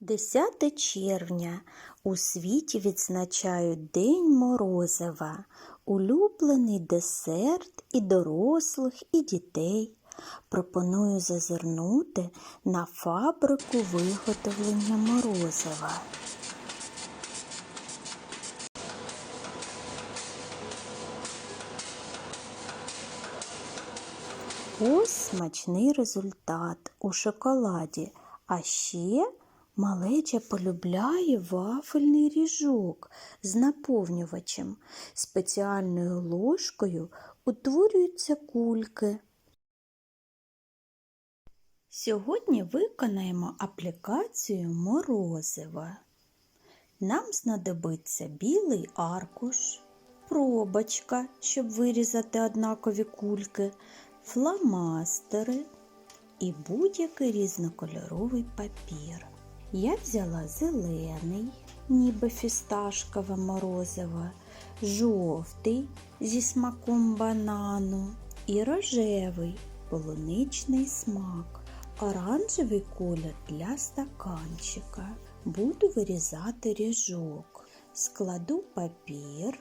10 червня у світі відзначають День Морозива, улюблений десерт і дорослих, і дітей. Пропоную зазирнути на фабрику виготовлення морозива. Ось смачний результат у шоколаді, а ще малеча полюбляє вафельний ріжок з наповнювачем. Спеціальною ложкою утворюються кульки. Сьогодні виконаємо аплікацію морозива. Нам знадобиться білий аркуш, пробочка, щоб вирізати однакові кульки, фломастери і будь-який різнокольоровий папір. Я взяла зелений, ніби фісташкове морозиво, жовтий зі смаком банану і рожевий полуничний смак, оранжевий колір для стаканчика. Буду вирізати ріжок. Складу папір.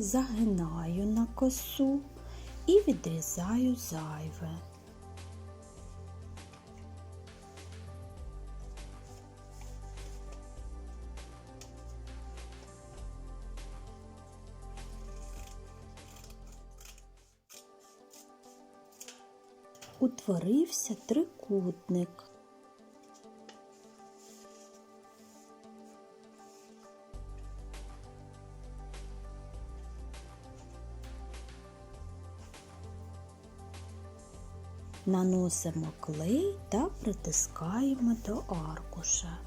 Загинаю на косу і відрізаю зайве. Утворився трикутник. Наносимо клей та притискаємо до аркуша.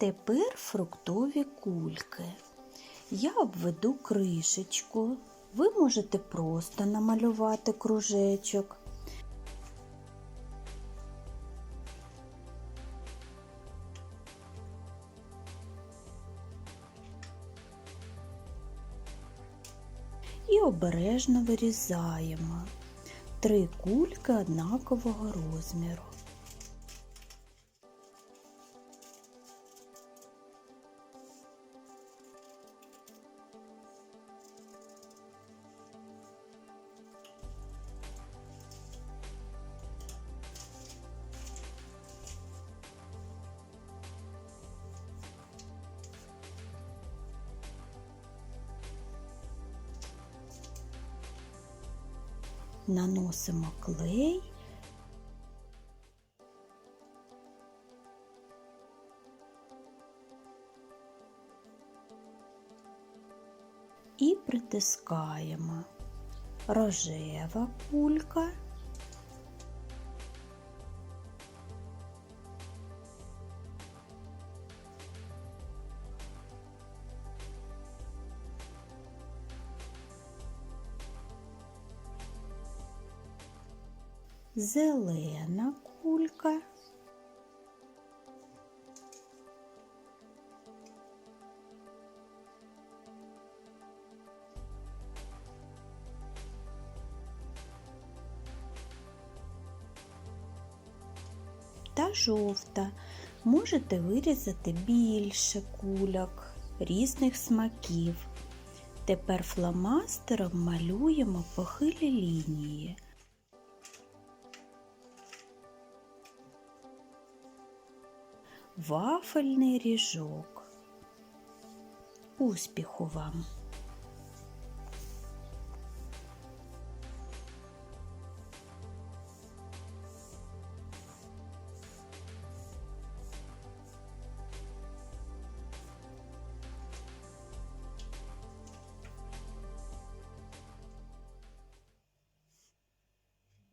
Тепер фруктові кульки. Я обведу кришечку. Ви можете просто намалювати кружечок. І обережно вирізаємо три кульки однакового розміру. Наносимо клей. І притискаємо рожева кулька. Зелена кулька. Та жовта. Можете вирізати більше кульок різних смаків. Тепер фломастером малюємо похилі лінії. Вафельний ріжок. Успіху вам!